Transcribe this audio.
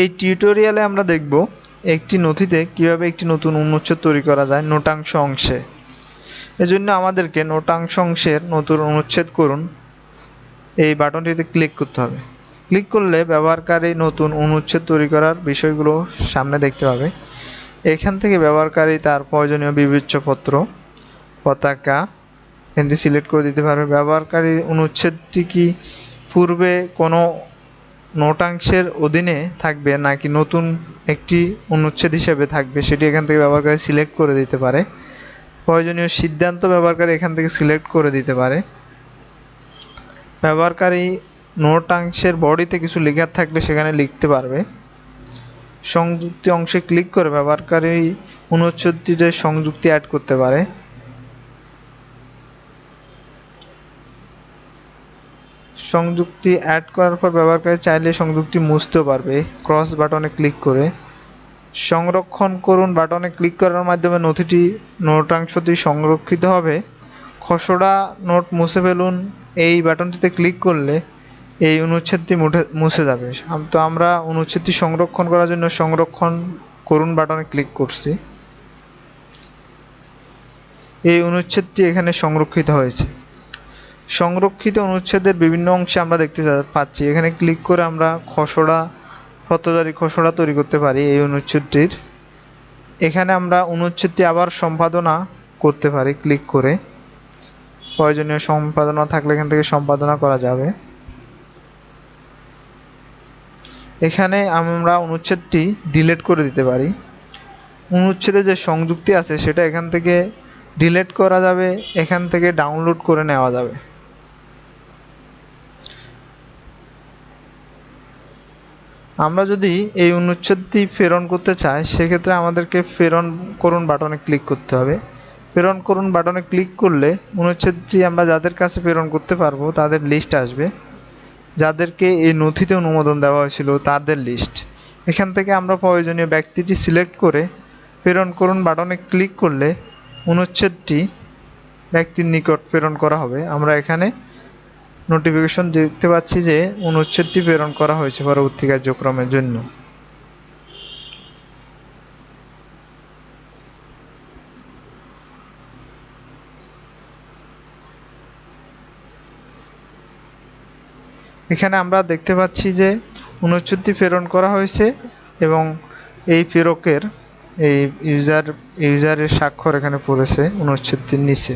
এই টিউটোরিয়ালে আমরা দেখব একটি নথিতে কীভাবে একটি নতুন অনুচ্ছেদ তৈরি করা যায় নোটাংশ অংশে। এজন্য আমাদেরকে নোটাংশ অংশের নতুন অনুচ্ছেদ করুন। এই বাটনটিতে ক্লিক করতে হবে। ক্লিক করলে ব্যবহারকারী নতুন অনুচ্ছেদ তৈরি করার বিষয়গুলো সামনে দেখতে পাবে। এখান থেকে ব্যবহারকারী তার প্রয়োজনীয় বিবেচ্যপত্র পতাকা এখানটি সিলেক্ট করে দিতে পারবে। ব্যবহারকারী অনুচ্ছেদটি কি পূর্বে কোনো নোটাংশের অধীনে থাকবে নাকি নতুন একটি অনুচ্ছেদ হিসেবে থাকবে সেটি এখান থেকে ব্যবহারকারী সিলেক্ট করে দিতে পারে। প্রয়োজনীয় সিদ্ধান্ত ব্যবহারকারী এখান থেকে সিলেক্ট করে দিতে পারে। ব্যবহারকারী নোটাংশের বডিতে কিছু লেখা থাকলে সেখানে লিখতে পারবে। সংযুক্তি অংশে ক্লিক করে ব্যবহারকারী অনুচ্ছেদটিতে সংযুক্তি অ্যাড করতে পারে। সংযুক্তি অ্যাড করার পর ব্যবহারকারী চাইলে সংযুক্তি মুছতেও পারবে। ক্রস বাটনে ক্লিক করে। সংরক্ষণ করুন বাটনে ক্লিক করার মাধ্যমে নথিটি, নোটাংশটি সংরক্ষিত হবে। খসড়া নোট মুছে ফেলুন। এই বাটনটিতে ক্লিক করলে এই অনুচ্ছেদটি মুছে যাবে। তো আমরা অনুচ্ছেদটি সংরক্ষণ করার জন্য সংরক্ষণ করুন বাটনে ক্লিক করছি। এই অনুচ্ছেদটি এখানে সংরক্ষিত হয়েছে। সংরক্ষিত অনুচ্ছেদের বিভিন্ন অংশে আমরা দেখতে পাচ্ছি। এখানে ক্লিক করে আমরা খসড়া পত্রজারি খসড়া তৈরি করতে পারি এই অনুচ্ছেদটির। এখানে আমরা অনুচ্ছেদটি আবার সম্পাদনা করতে পারি ক্লিক করে। প্রয়োজনীয় সম্পাদনা থাকলে এখান থেকে সম্পাদনা করা যাবে। এখানে আমরা অনুচ্ছেদটি ডিলিট করে দিতে পারি। অনুচ্ছেদে যে সংযুক্তি আছে সেটা এখান থেকে ডিলিট করা যাবে, এখান থেকে ডাউনলোড করে নেওয়া যাবে। আমরা যদি এই অনুচ্ছেদটি প্রেরণ করতে চাই, সেক্ষেত্রে আমাদেরকে প্রেরণ করুন বাটনে ক্লিক করতে হবে। প্রেরণ করুন বাটনে ক্লিক করলে অনুচ্ছেদটি আমরা যাদের কাছে প্রেরণ করতে পারব, তাদের লিস্ট আসবে। যাদেরকে এই নথিতে অনুমোদন দেওয়া হয়েছিল, তাদের লিস্ট। এখান থেকে আমরা প্রয়োজনীয় ব্যক্তিটি সিলেক্ট করে প্রেরণ করুন বাটনে ক্লিক করলে অনুচ্ছেদটি ব্যক্তির নিকট প্রেরণ করা হবে। আমরা এখানে নোটিফিকেশন দেখতে পাচ্ছি যে অনুচ্ছেদটি প্রেরণ করা হয়েছে পরবর্তী কার্যক্রমের জন্য। এখানে আমরা দেখতে পাচ্ছি যে অনুচ্ছেদটি প্রেরণ করা হয়েছে এবং এই প্রেরকের, এই ইউজার ইউজারের স্বাক্ষর এখানে পড়েছে অনুচ্ছেদটির নিচে।